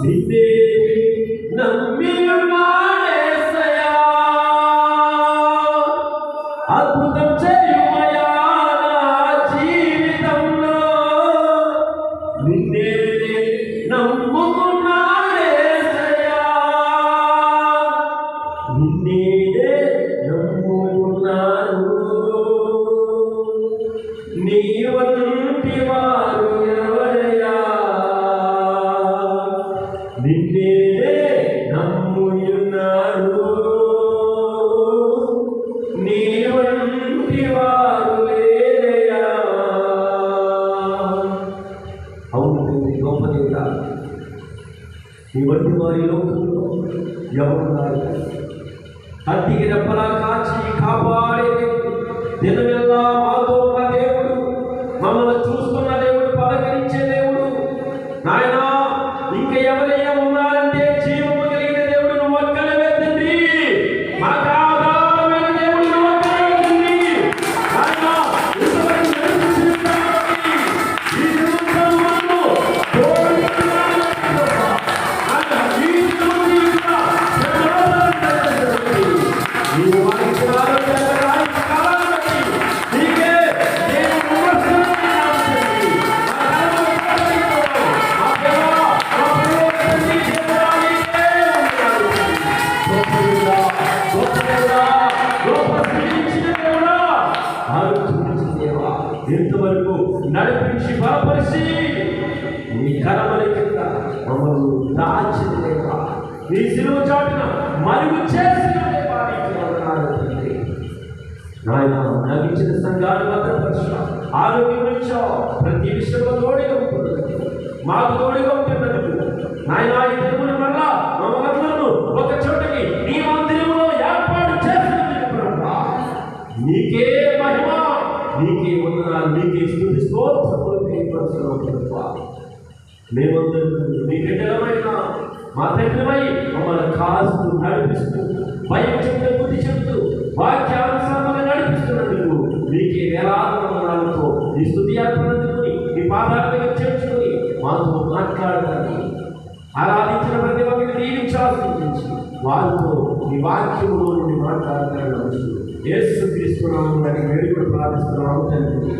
Primeiro ఈ వంటి వారి లోకంలో ఎవరున్నారు? కంటికి రెప్పలా కాచి కాపాడే దినమెల్లా మాతో ఉన్న దేవుడు మమ్మల్ని చూస్తున్న నీ కరమల కింద మమ్మల్ని దాచిన దేవా నీ సిలువ చాటున మరుగు చేసిన నాయన నాకు ఇచ్చిన సంఘాన్ని భద్రపరచ ఆరోగ్యం ఇచ్చావు ప్రతి విషయంలో తోడుగా ఉంటున్నది మాకు తోడుగా ఉంటున్నది నాయన ఈ దేవుని వల్ల మమ్మల్ని ఒక చోటకి నీ మందిరంలో ఏర్పాటు నీకే మహిమ నీకే ఉన్న నీకే స్థుతి స్తోత్రములు తెలియపరచడం మేమందరం నీ మా తండ్రిపై మమ్మల్ని కాస్తూ నడిపిస్తూ భయం చెప్తూ బుద్ధి చెప్తూ వాక్యానుసారంగా నడిపిస్తున్నందుకు నీకే వేలాలతో నీ స్థుతి అర్పణించుకుని నీ పాదాల దగ్గర చేర్చుకుని మాతో మాట్లాడదాన్ని ఆరాధించిన ప్రతి ఒక్కరిని దీవించాల్సి వారితో నీ వాక్యములో నుండి మాట్లాడతాను యేసు క్రీస్తు నామమున వేడుకలు ప్రార్థిస్తున్నాము తండ్రి.